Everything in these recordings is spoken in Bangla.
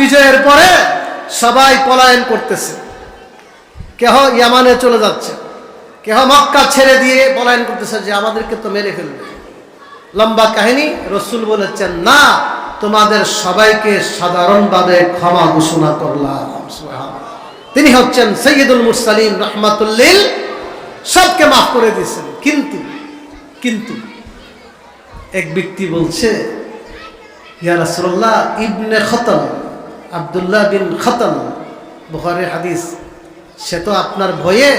বিজয়ের পরে সবাই পলায়ন করতেছে। কেহ ইয়ামানে চলে যাচ্ছে, কেহ মক্কা ছেড়ে দিয়ে পলায়ন করতেছে যে আমাদেরকে তো মেরে ফেলবে। লম্বা কাহিনী, রসুল বলেছেন, না, তোমাদের সবাইকে সাধারণভাবে ক্ষমা ঘোষণা করলাম। তিনি হচ্ছেন সৈয়দুল মুরসালিম রহমাতুল্লিল সবকে মাফ করে দিয়েছেন। কিন্তু কিন্তু এক ব্যক্তি বলছে, ইয়া রাসূলুল্লাহ, ইবনে খতম। আব্দুল্লাহ বিন খতম বুখারী হাদিস, সে তো আপনার ভয়ে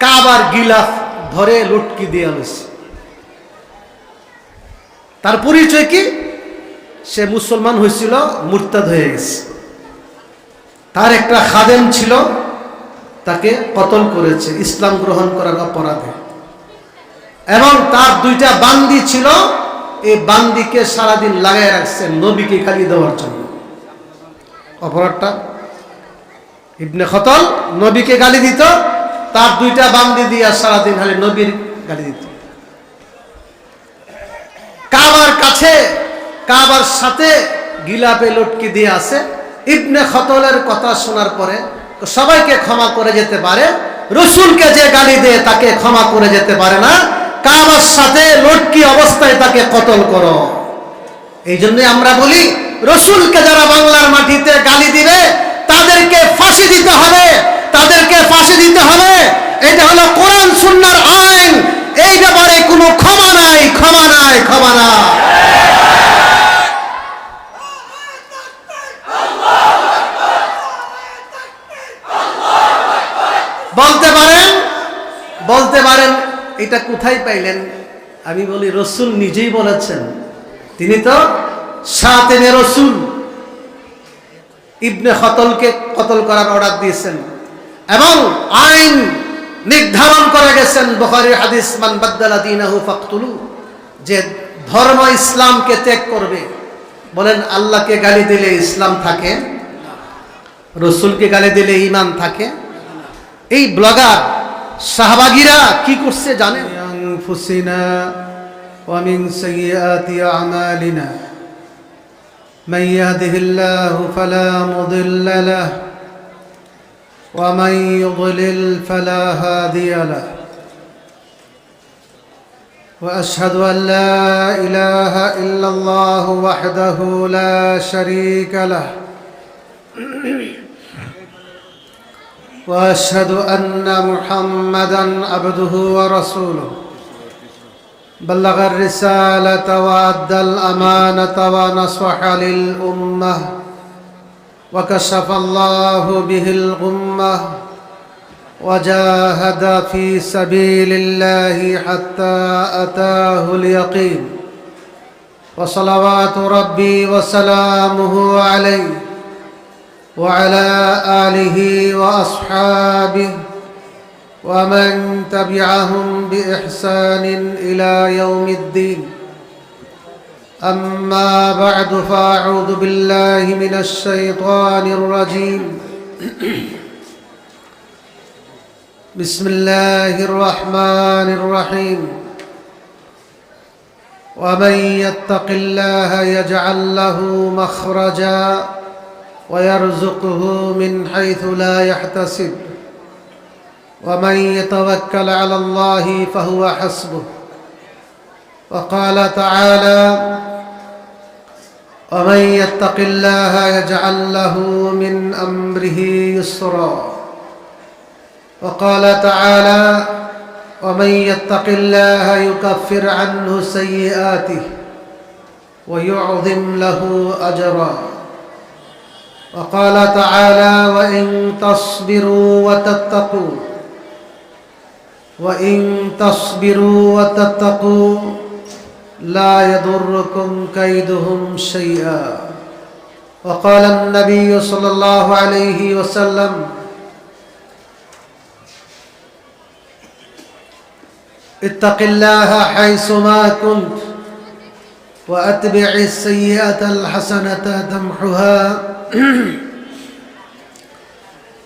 কাবার গিলাফ ধরে লুটকি দিয়ে আনছে। তার পরিচয় কি? সে মুসলমান হয়েছিল, মুরতাদ হয়ে গেছে। তার একটা খাদেম ছিল, তাকে কতল করেছে, ইসলাম গ্রহণ করার অপরাধে। এবং তার দুইটা বান্দি ছিল এই বান্দিকে সারাদিন লাগাই রাখছেন নবীকে গালি দেওয়ার জন্য। অপরাধটা ইবনে খতল নবীকে গালি দিত, তার দুইটা বান্দি দিয়া সারাদিন খালি নবীর গালি দিত। কাবার কাছে, কাবার সাথে গিলাপে লটকি দিয়ে আছে। ইবনে খতলের কথা শোনার পরে সবাইকে ক্ষমা করে যেতে পারে, রসুলকে যে গালি দেয় তাকে ক্ষমা করে যেতে পারে না। কাবার সাথে লটকি অবস্থায় তাকে কতল করো। এই জন্য আমরা বলি, রসুলকে যারা বাংলার মাটিতে গালি দিবে, তাদেরকে ফাঁসি দিতে হবে। তাদেরকে ফাঁসি দিতে হবে। এটা হলো কোরআন সুন্নার আইন। এই ব্যাপারে কোনো ক্ষমা নাই ক্ষমা নাই ক্ষমা নাই। বলতে পারেন বলতে পারেন এটা কোথায় পাইলেন? আমি বলি, রসুল নিজেই বলেছেন। তিনি তো সাতেনে রসুল। ইবনে খতলকে কতল করার অর্ডার দিয়েছেন। এবং আইন নির্ধারণ করে গেছেন বখারি হাদিস, মান বাদ্দালা দিনাহু ফাকতুলু যে ধর্ম ইসলামকে ত্যাগ করবে। বলেন, আল্লাহকে গালি দিলে ইসলাম থাকে, রসুলকে গালি দিলে ইমান থাকে। এই ব্লগার শাহবাগীরা কি করছে জানেন أنفسنا ومن سيئات أعمالنا من يهده الله فلا مضل له ومن يضلل فلا هادي له واشهد ان لا اله الا الله وحده لا شريك له وأشهد أن محمدا عبده ورسوله. بلغ الرسالة وأدى الأمانة ونصح للأمة. وكشف الله به الغمة. وجاهد في سبيل الله حتى أتاه اليقين. وصلوات ربي وسلامه عليه. وعلى آله وأصحابه ومن تبعهم بإحسان إلى يوم الدين. أما بعد فأعوذ بالله من الشيطان الرجيم. بسم الله الرحمن الرحيم. ومن يتق الله يجعل له مخرجا. ويرزقه من حيث لا يحتسب. ومن يتوكل على الله فهو حسبه. وقال تعالى ومن يتق الله يجعل له من أمره يسرا. وقال تعالى ومن يتق الله يكفر عنه سيئاته ويعظم له أجرا. وقال تعالى وإن تصبروا وتتقوا وإن تصبروا وتتقوا لا يضركم كيدهم شيئا. وقال النبي صلى الله عليه وسلم اتق الله حيثما كنت واتبع السيئه الحسنه تمحها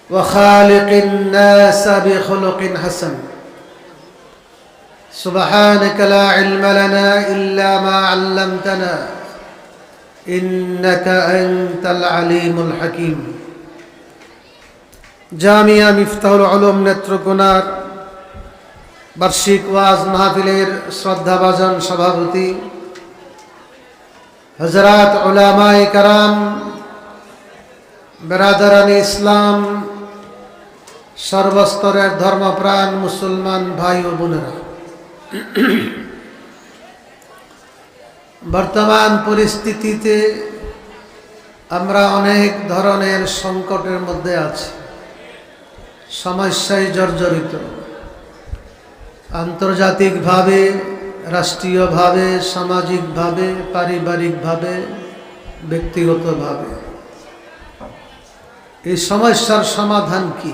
وخالق الناس بخلق حسن سبحانك لا علم لنا الا ما علمتنا إنك أنت العليم الحكيم জামিয়া মিফতাহুল আলম নেত্রকোনার বার্ষিক ওয়াজ মাহফিলের শ্রদ্ধাভাজন সভাপতি হজরত ওলামাই কারাম, বেরাদারানি ইসলাম, সর্বস্তরের ধর্মপ্রাণ মুসলমান ভাই ও বোনেরা। বর্তমান পরিস্থিতিতে আমরা অনেক ধরনের সংকটের মধ্যে আছি, সমস্যায় জর্জরিত। আন্তর্জাতিকভাবে রাষ্ট্রীয়ভাবে, সামাজিকভাবে, পারিবারিকভাবে, ব্যক্তিগতভাবে। এই সমস্যার সমাধান কি?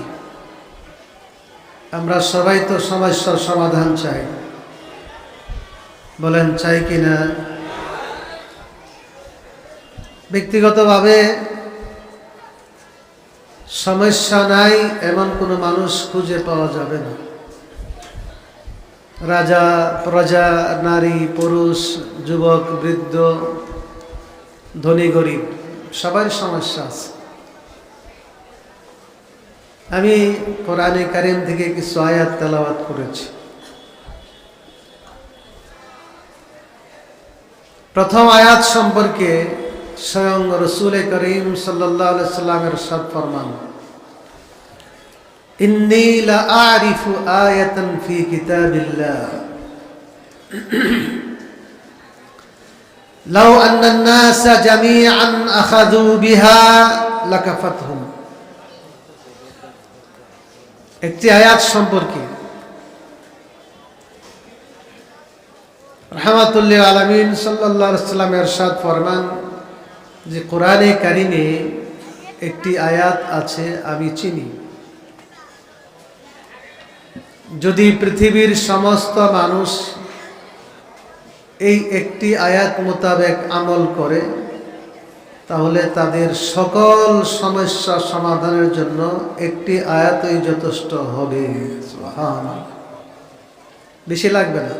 আমরা সবাই তো সমস্যার সমাধান চাই। বলেন, চাই কি না? ব্যক্তিগতভাবে সমস্যা নাই, এমন কোনো মানুষ খুঁজে পাওয়া যাবে না। রাজা, প্রজা, নারী, পুরুষ, যুবক, বৃদ্ধ, ধনী, গরিব সবার সমস্যা আছে। আমি কোরআনে কারিম থেকে কিছু আয়াত তেলাওয়াত করেছি। প্রথম আয়াত সম্পর্কে স্বয়ং রসুল করিম সাল্লাহ সাল্লামের সব ফরমান। إني لأعرف آية في كتاب الله لو أن الناس جميعا أخذوا بها لكفتهم একটি আয়াত সম্পর্কে রহমাতুল্লাহ আলমিন সাল্লাহ সাল্লামের সাদ ফরমান যে কোরআনে কারিমে একটি আয়াত আছে আমি চিনি যদি পৃথিবীর সমস্ত মানুষ এই একটি আয়াত মোতাবেক আমল করে, তাহলে তাদের সকল সমস্যা সমাধানের জন্য একটি আয়াতই যথেষ্ট হবে। বেশি লাগবে না?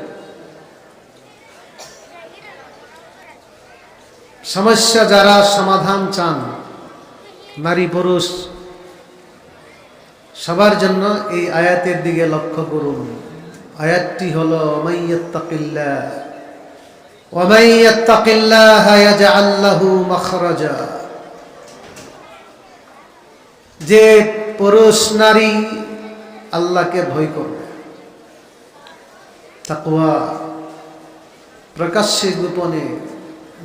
সমস্যা যারা সমাধান চান, নারী পুরুষ সবার জন্য এই আয়াতের দিকে লক্ষ্য করুন। আয়াতটি হল আল্লাহু যে পুরুষ নারী আল্লাহকে ভয় করবে। তাকুয়া প্রকাশ্যে গোপনে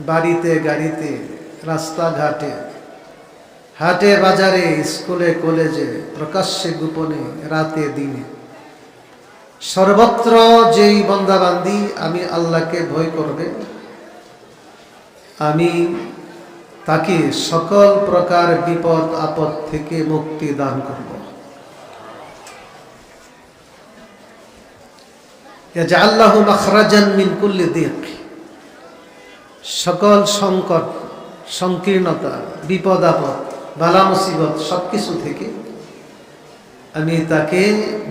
বাড়িতে, গাড়িতে, রাস্তাঘাটে হাটে, বাজারে, স্কুলে, কলেজে, প্রকাশ্যে, গোপনে, রাতে, দিনে। সর্বত্র যেই বন্দাবান্দি, আমি আল্লাহকে ভয় করবে। আমি তাকে সকল প্রকার বিপদ, আপদ থেকে মুক্তি দান করব। আল্লাহ মখরাজান মিন কুল্লি দিক। সকল সংকট, সংকীর্ণতা, বিপদ, আপদ বালা মুসিবত সব কিছু থেকে আমি তাকে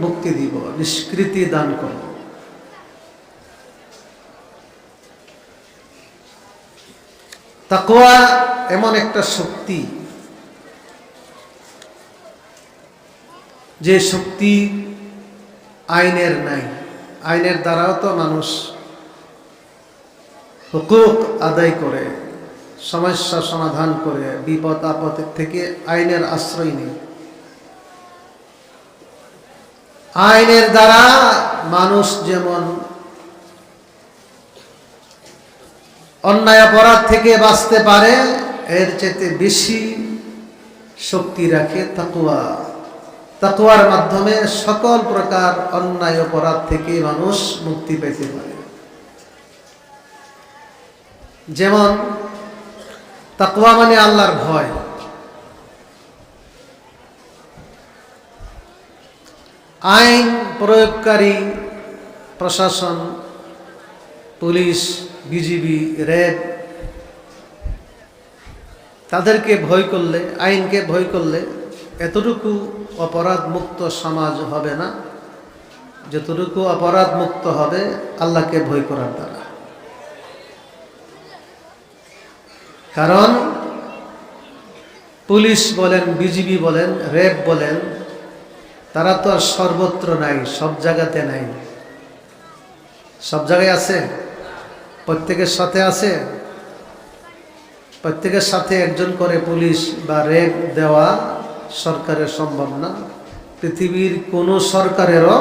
মুক্তি দিব, নিষ্কৃতি দান করব। তাকোয়া এমন একটা শক্তি, যে শক্তি আইনের নাই। আইনের দ্বারাও তো মানুষ হুকুক আদায় করে। সমস্যা সমাধান করে, বিপদ আপদের থেকে আইনের আশ্রয় নেই। আইনের দ্বারা মানুষ যেমন অন্যায় অপরাধ থেকে বাঁচতে পারে, এর চেয়ে বেশি শক্তি রাখে তাকুয়া তাকুয়ার মাধ্যমে সকল প্রকার অন্যায় অপরাধ থেকে মানুষ মুক্তি পেতে পারে। যেমন তাকুয়া মানে আল্লাহর ভয়। আইন প্রয়োগকারী প্রশাসন, পুলিশ, বিজিবি, র্যাব, তাদেরকে ভয় করলে, আইনকে ভয় করলে এতটুকু অপরাধ মুক্ত সমাজ হবে না। যতটুকু অপরাধ মুক্ত হবে, আল্লাহকে ভয় করার দ্বারা। কারণ পুলিশ বলেন, বিজিবি বলেন র্যাব বলেন, তারা তো আর সর্বত্র নাই, সব জায়গাতে নাই। সব জায়গায় আছে? প্রত্যেকের সাথে আছে? প্রত্যেকের সাথে একজন করে পুলিশ বা র্যাব দেওয়া সরকারের সম্ভব না। পৃথিবীর কোনো সরকারেরও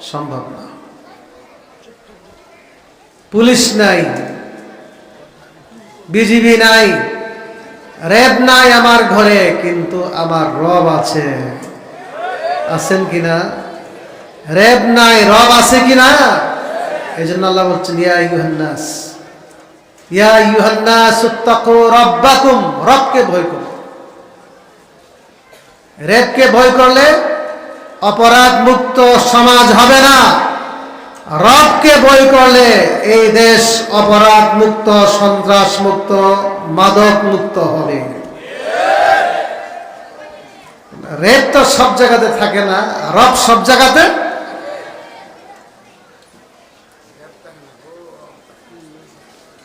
সম্ভব না। পুলিশ নাই। বিজিবি নাই, র্যাব নাই আমার ঘরে, কিন্তু আমার রব আছে। আছেন কিনা? র্যাব নাই, রব আছে কিনা? এই জন্য আল্লাহ বলছেন, ইয়া ইউহান্নাস ইয়া ইউহান্নাস উত্তাকু রব্বাকুম রবকে ভয় করো। র্যাবকে ভয় করলে অপরাধ মুক্ত সমাজ হবে না। রবকে বই করলে এই দেশ অপরাধ মুক্ত, সন্ত্রাস মুক্ত, মাদক মুক্ত হবে। রেপ তো সব জায়গাতে থাকে না, রব সব জায়গাতে?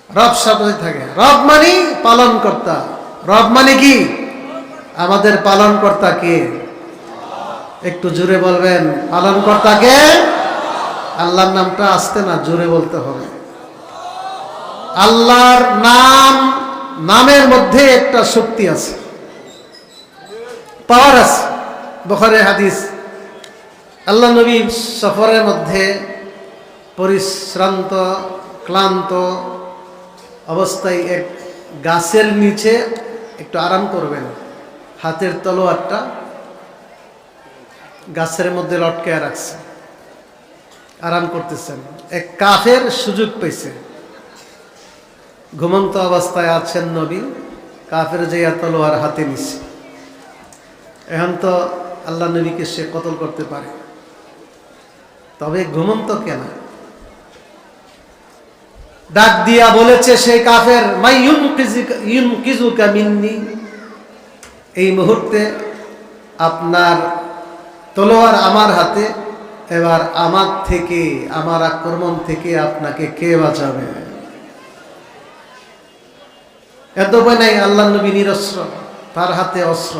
রব সব থাকে। রব মানে পালন কর্তা রব মানে কি? আমাদের পালন কর্তা কে? একটু জোরে বলবেন পালন কর্তা কে? আল্লাহর নামটা আসতে না, জোরে বলতে হবে। আল্লাহর নাম, নামের মধ্যে একটা শক্তি আছে। পাওয়ার আছে। বখরে হাদিস। আল্লাহ নবী সফরের মধ্যে পরিশ্রান্ত, ক্লান্ত অবস্থায় এক গাছের নিচে একটু আরাম করবেন। হাতের তলোয়ারটা গাছের মধ্যে লটকে রাখছে। আরাম করতেছেন। এক কাফের সুযোগ পেয়েছে। ঘুমন্ত অবস্থায় আছেন নবী, কাফের যে তলোয়ার হাতে নিছে। এখন তো আল্লাহ নবীকে সে কতল করতে পারে? তবে ঘুমন্ত কেন? ডাক দিয়া বলেছে সেই কাফের, মাই ইউন কিজুকা মিন্নি। এই মুহূর্তে আপনার তলোয়ার আমার হাতে এবার আমার থেকে, আমার আক্রমণ থেকে আপনাকে কে বাঁচাবে? এত নাই আল্লাহ নবী নিরস্ত্র, তার হাতে অস্ত্র।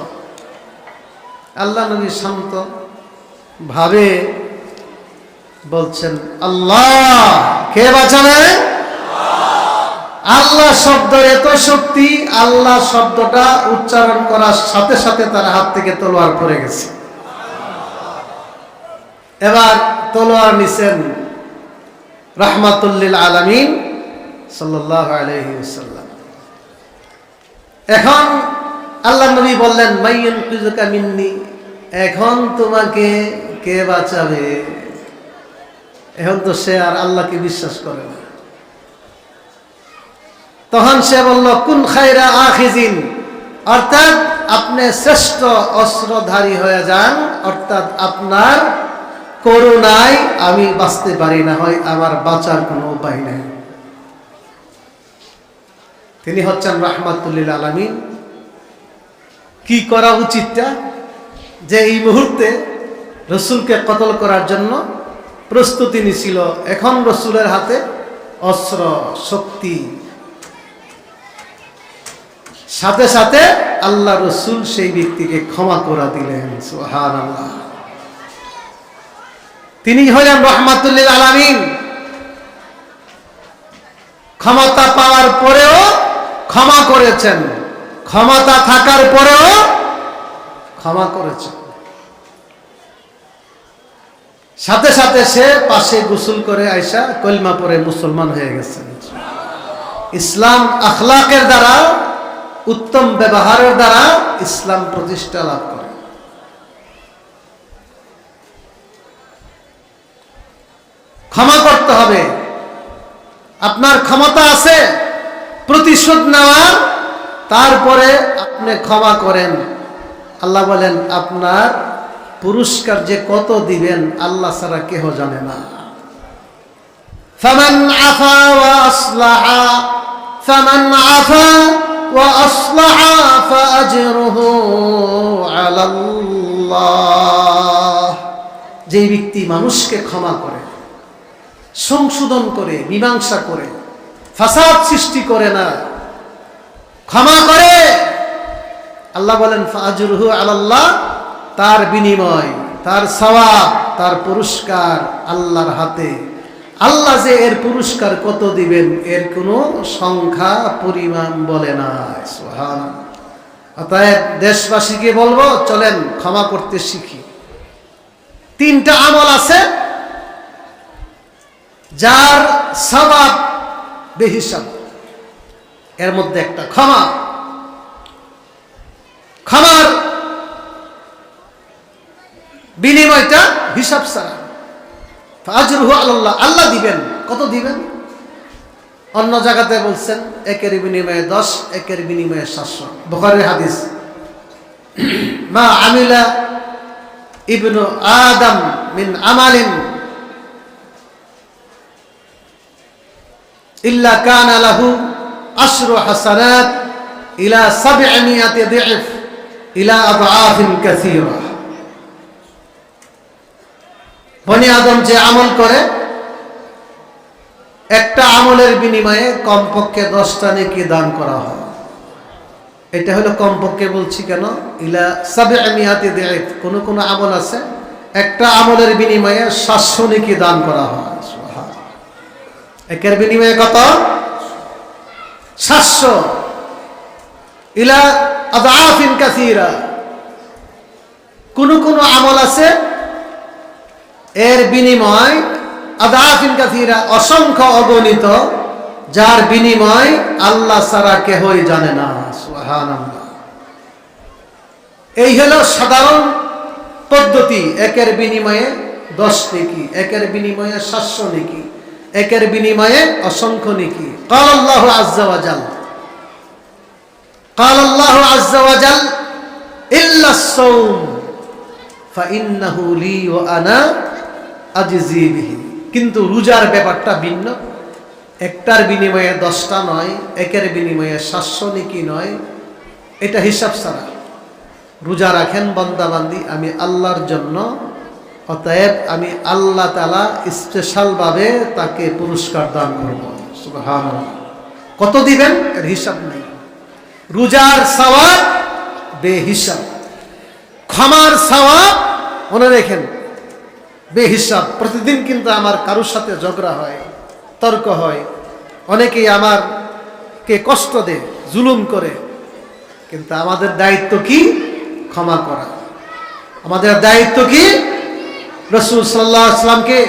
আল্লাহ নবী শান্ত ভাবে বলছেন, আল্লাহ, কে বাঁচাবে? আল্লাহ শব্দের এত শক্তি, আল্লাহ শব্দটা উচ্চারণ করার সাথে সাথে তার হাত থেকে তলোয়ার পড়ে গেছে। এবার তলোয়ার নিছেন রাহমাতুল্লিল আলামিন আলহিউসাল্লাম এখন আল্লাহ নবী বললেন, মাইয়ন কুজুকা মিন্নি, এখন তোমাকে কে বাঁচাবে? এখন তো সে আর আল্লাহকে বিশ্বাস করে না। তখন সে বলল, কোন খাইরা আখিজিন? অর্থাৎ আপনি শ্রেষ্ঠ অস্ত্রধারী হয়ে যান, অর্থাৎ আপনার করুণায় আমি বাঁচতে পারি না, হয় আমার বাঁচার কোনো উপায় নাই। তিনি হচ্ছেন রাহমাতুল্লিল আলমিন। কি করা উচিতটা? যে এই মুহূর্তে রসুলকে কতল করার জন্য প্রস্তুতি নিছিল, এখন রসুলের হাতে অস্ত্র, শক্তি। সাথে সাথে আল্লাহ রসুল সেই ব্যক্তিকে ক্ষমা করা দিলেন সোহান আল্লাহ তিনি হলেন রহমাতুল্লিল আলামিন। ক্ষমতা পাওয়ার পরেও ক্ষমা করেছেন। ক্ষমতা থাকার পরেও ক্ষমা করেছেন। সাথে সাথে সে পাশে গোসল করে আয়সা কলমা পরে মুসলমান হয়ে গেছেন। ইসলাম আখলাকের দ্বারা, উত্তম ব্যবহারের দ্বারা ইসলাম প্রতিষ্ঠা লাভ করে। ক্ষমা করতে হবে আপনার ক্ষমতা আছে প্রতিশোধ নেওয়ার তারপরে আপনি ক্ষমা করেন আল্লাহ বলেন আপনার পুরস্কার যে কত দিবেন আল্লাহ ছাড়া কেহ জানে না فمن عفا وأصلح فمن عفا وأصلح فأجره على الله যে ব্যক্তি মানুষকে ক্ষমা করে সংশোধন করে, মীমাংসা করে। ফাসাদ সৃষ্টি করে না। ক্ষমা করে। আল্লাহ বলেন ফাজরুহু আল্লাহ তার বিনিময়, তার সওয়াব, তার পুরস্কার আল্লাহর হাতে। আল্লাহ যে এর পুরস্কার কত দিবেন, এর কোনো সংখ্যা, পরিমাণ বলে না। অতএব দেশবাসীকে বলব, চলেন, ক্ষমা করতে শিখি। তিনটা আমল আছে যার সবাব বেহিসাব। এর মধ্যে একটা ক্ষমা। ক্ষমার বিনিময়টা হিসাব ছাড়া। ফাজরুহু আল্লাহ আল্লাহ দিবেন। কত দিবেন? অন্য জায়গাতে বলছেন, একের বিনিময়ে দশ, একের বিনিময়ে সাতশো। বখারের হাদিস। মা আমিলা ইবনু আদম মিন আমালিন ইল্লা কান লাহু আশরু হাসানাত ইলা সাব'মিয়াতি দি'ফ ইলা আদআফিন কাসীরা। বনি আদম যে আমল করে, একটা আমলের বিনিময়ে কমপক্ষে দশটা নেকি দান করা হয়। এটা হলো কমপক্ষে বলছি কেন? ইলা সাবে আমিয়াতে দেয় কোনো কোনো আমল আছে, একটা আমলের বিনিময়ে সাতশো নেকি দান করা হয়। একের বিনিময়ে কত? সাতশো। ইলা আদাফিন কাসিরা। কোন কোন আমল আছে? এর বিনিময় আদাফিন কাসিরা অসংখ্য অগণিত, যার বিনিময় আল্লাহ ছাড়া কেহই জানে না। এই হলো সাধারণ পদ্ধতি। একের বিনিময়ে দশ নেকি, একের বিনিময়ে সাতশো নেকি। একের বিনিময়ে অসংখ্য নেকি। কাল আল্লাহ আজাল কাল আল্লাহ আজাল কিন্তু রোজার ব্যাপারটা ভিন্ন। একটার বিনিময়ে দশটা নয়, একের বিনিময়ে সাতশো নেকি নয়, এটা হিসাব ছাড়া। রোজা রাখেন বন্দাবান্দি, আমি আল্লাহর জন্য অতএব আমি আল্লাহ তালা স্পেশালভাবে তাকে পুরস্কার দান করব। কত দিবেন? এর হিসাব নেই। রোজার সওয়াব বেহিসাব। ক্ষমার সওয়াব মনে রেখেন, বেহিসাব। প্রতিদিন কিন্তু আমার কারোর সাথে ঝগড়া হয়, তর্ক হয়। অনেকেই আমার কে কষ্ট দেয়, জুলুম করে। কিন্তু আমাদের দায়িত্ব কি? ক্ষমা করা। আমাদের দায়িত্ব কি? রসুল সাল্লাহ আসলামকে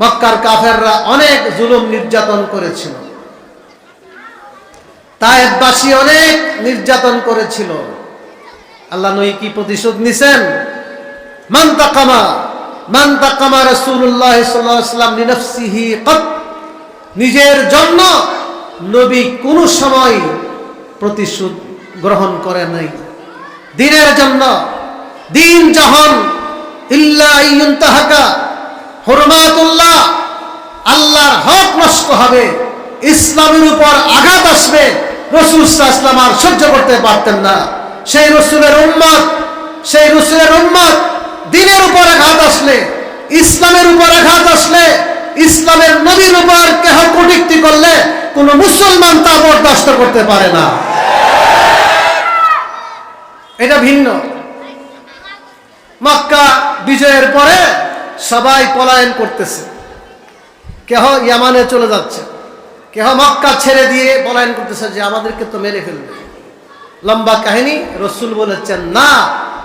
মক্কার কাফেররা অনেক জুলুম নির্যাতন করেছিল। তায়েববাসী অনেক নির্যাতন করেছিল। আল্লাহ নই কি প্রতিশোধ নিছেন? মান তাকামা মান তাকামা রাসূলুল্লাহ সাল্লাল্লাহু আলাইহি ওয়াসাল্লাম লিনাফসিহি কত নিজের জন্য নবী কোন সময় প্রতিশোধ গ্রহণ করে নাই। দিনের জন্য, দিন যখন ইল্লা ইয়ুনতাহাকা হুরমাতুল্লাহ। আল্লাহর হক নষ্ট হবে। ইসলামের উপর আঘাত আসবে। রসুল ইসলাম আর সহ্য করতে পারতেন না। সেই রসুলের উম্মত, সেই রসুলের উম্মত দিনের উপর আঘাত আসলে, ইসলামের উপর আঘাত আসলে, ইসলামের নবীর উপর কেহ কটুক্তি করলে কোন মুসলমান তা বরদাস্ত করতে পারে না। এটা ভিন্ন। মক্কা বিজয়ের পরে সবাই পলায়ন করতেছে। কেহ ইয়ামানে চলে যাচ্ছে। কেহ মক্কা ছেড়ে দিয়ে পলায়ন করতেছে যে আমাদেরকে তো মেরে ফেলবে। লম্বা কাহিনী রসুল বলেছেন, না,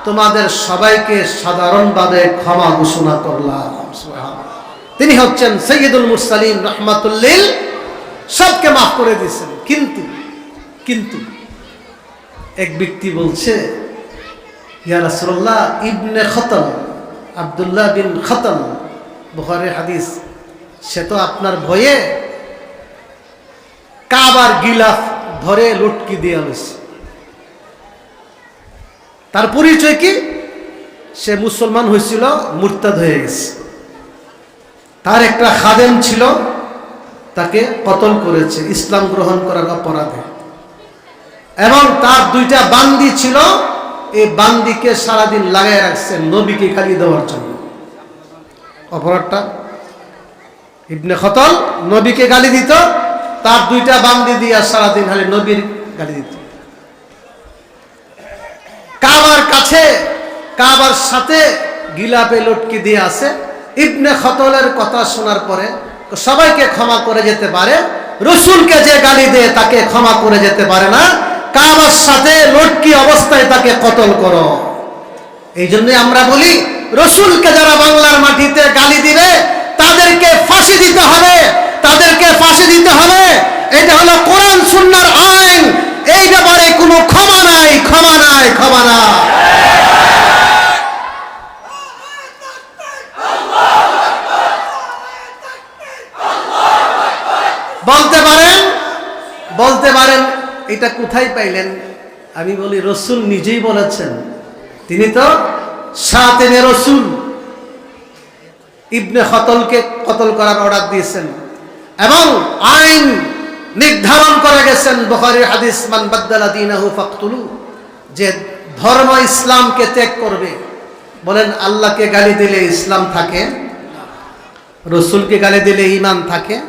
তোমাদের সবাইকে সাধারণভাবে ক্ষমা ঘোষণা করলাম। তিনি হচ্ছেন সৈয়দুল মুরসালিম রহমাতুল্লিল সবকে মাফ করে দিয়েছেন। কিন্তু কিন্তু এক ব্যক্তি বলছে ইয়া রাসূলুল্লাহ, ইবনে খতম, আব্দুল্লাহ বিন খতম। বুখারীর হাদিস, সে তো আপনার ভয়ে কাবার গিলাফ ধরে লটকি দিয়ে আলছে তার পরিচয় কি? সে মুসলমান হয়েছিল, মুরতাদ হয়ে গেছে। তার একটা খাদেম ছিল, তাকে কতল করেছে, ইসলাম গ্রহণ করার অপরাধে। এবং তার দুইটা বান্দি ছিল এই বান্দিকে সারাদিন লাগাই রাখছে নবীকে খালি দেওয়ার জন্য। অপরাধটা? ইবনে খতল নবীকে গালি দিত, তার দুইটা বান্দি দিয়া সারাদিন খালি নবীর গালি দিত। কাবার কাছে, কাবার সাথে গিলাপে লটকে দিয়ে আছে। ইবনে খতলের কথা শোনার পরে সবাইকে ক্ষমা করে যেতে পারে, রসুলকে যে গালি দেয় তাকে ক্ষমা করে যেতে পারে না। কাবার সাথে লটকি অবস্থায় তাকে কতল করো। এই জন্য আমরা বলি, রসুলকে যারা বাংলার মাটিতে গালি দিবে, তাদেরকে ফাঁসি দিতে হবে। তাদেরকে ফাঁসি দিতে হবে। এটা হলো কোরআন, সুন্নার আইন। এই ব্যাপারে কোনো ক্ষমা নাই ক্ষমা নাই, ক্ষমা না বলতে পারেন বলতে পারেন এটা কোথায় পাইলেন? আমি বলি, রসুল নিজেই বলেছেন। তিনি তো সাতেনে রসুল। ইবনে খতলকে কতল করার অর্ডার দিয়েছেন। এবং আইন নির্ধারণ করে গেছেন বখারি হাদিস, মান যে ধর্ম ইসলামকে ত্যাগ করবে। বলেন, আল্লাহকে গালি দিলে ইসলাম থাকে, রসুলকে গালি দিলে ইমান থাকে।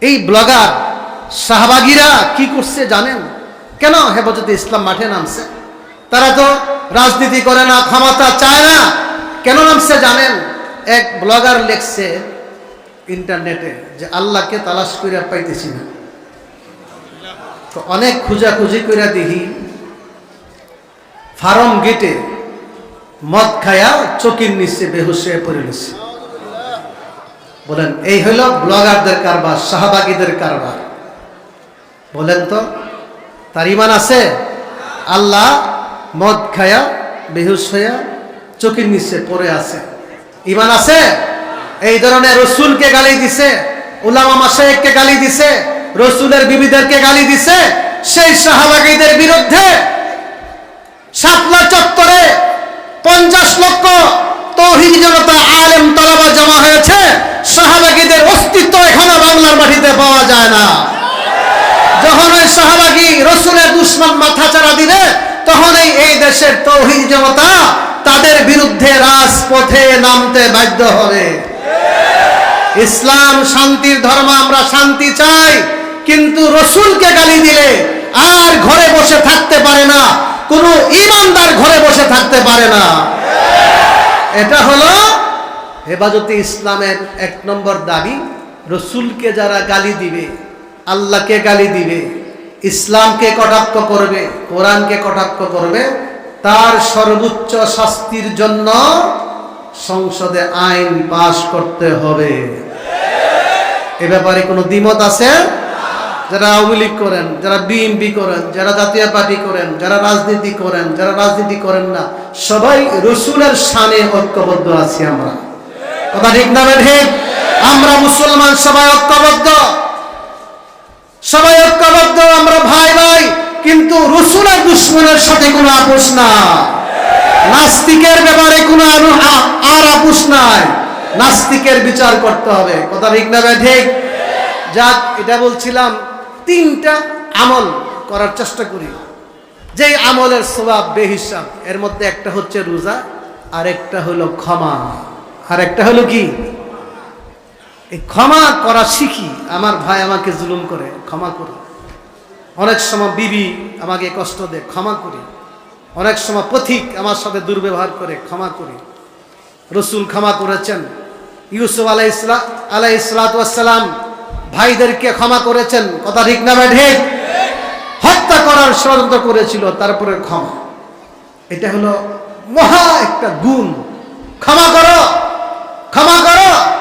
এই ব্লগার শাহবাগীরা কি করছে জানেন? কেন হেফাজতে ইসলাম মাঠে নামছে? তারা তো রাজনীতি করে না, ক্ষমতা চায় না। কেন নামছে জানেন? এক ব্লগার লেখছে ইন্টারনেটে যে আল্লাহকে তালাশ করে পাইতেছি না। তো অনেক খুঁজাখুঁজি করে দেখি, ফার্ম গেটে মদ খায়া চকির নিচে হয়ে পড়ে নিচ্ছে বলেন, এই হলো ব্লগারদের কারবার শাহবাগীদের কারবার। বলেন তো, তার ইমান আছে? আল্লাহ মদ খায়া, বেহুশ হইয়া চোখের নিচে পড়ে আছে। ইমান আছে? এই ধরনের রসুলকে গালি দিছে, উলামা মাসায়েককে গালি দিছে, রসুলের বিবিদেরকে গালি দিছে, সেই শাহবাগীদের বিরুদ্ধে শাপলা চত্বরে পঞ্চাশ লক্ষ তৌহিদ জনতা আলেম তলাবা জমা হয়েছে শাহবাগীদের অস্তিত্ব এখনও বাংলার মাটিতে পাওয়া যায় না। যখন ওই শাহবাগী রসুলের দুশ্মন মাথা চারা দিবে তখনই এই দেশের তৌহিদ জনতা তাদের বিরুদ্ধে রাজপথে নামতে বাধ্য হবে। ইসলাম শান্তির ধর্ম আমরা শান্তি চাই, কিন্তু রসুলকে গালি দিলে আর ঘরে বসে থাকতে পারে না, কোনো ইমানদার ঘরে বসে থাকতে পারে না। এটা হলো হেফাজতে ইসলামের এক নম্বর দাবি, রসুলকে যারা গালি দিবে আল্লাহকে গালি দিবে, ইসলামকে কটাক্ষ করবে, কোরআনকে কটাক্ষ করবে, তার সর্বোচ্চ শাস্তির জন্য সংসদে আইন পাশ করতে হবে। এ ব্যাপারে কোনো দ্বিমত আছে? যারা আওয়ামী লীগ করেন, যারা বিএনপি করেন, যারা জাতীয় পার্টি করেন, যারা রাজনীতি করেন, যারা রাজনীতি করেন না, সবাই রসুলের সানে ঐক্যবদ্ধ আছি আমরা। কথা ঠিক না ঠিক আমরা মুসলমান সবাই ঐক্যবদ্ধ। সবাই ঐক্যবদ্ধ, আমরা ভাই ভাই, কিন্তু রসুলের দুশ্মনের সাথে কোনো আপোষ না নাস্তিকের ব্যাপারে কোনো আর আপোষ নাই। নাস্তিকের বিচার করতে হবে। কথা ঠিক না ঠিক? যাক, এটা বলছিলাম, তিনটা আমল করার চেষ্টা করি। যে আমলের স্বভাব বেহিসাব, এর মধ্যে একটা হচ্ছে রোজা আর একটা হলো ক্ষমা। আর একটা হলো কি? এই ক্ষমা করা শিখি। আমার ভাই আমাকে জুলুম করে ক্ষমা করি। অনেক সময় বিবি আমাকে কষ্ট দেয় ক্ষমা করি। অনেক সময় পথিক আমার সাথে দুর্ব্যবহার করে ক্ষমা করি। রসুল ক্ষমা করেছেন। ইউসুফ আলাই ইসলা আলাই ইসলাতাম ভাইদেরকে ক্ষমা করেছেন। কথা ঠিক না ঠিক। হত্যা করার ষড়যন্ত্র করেছিল তারপরে ক্ষমা। এটা হলো মহা একটা গুণ। ক্ষমা করা!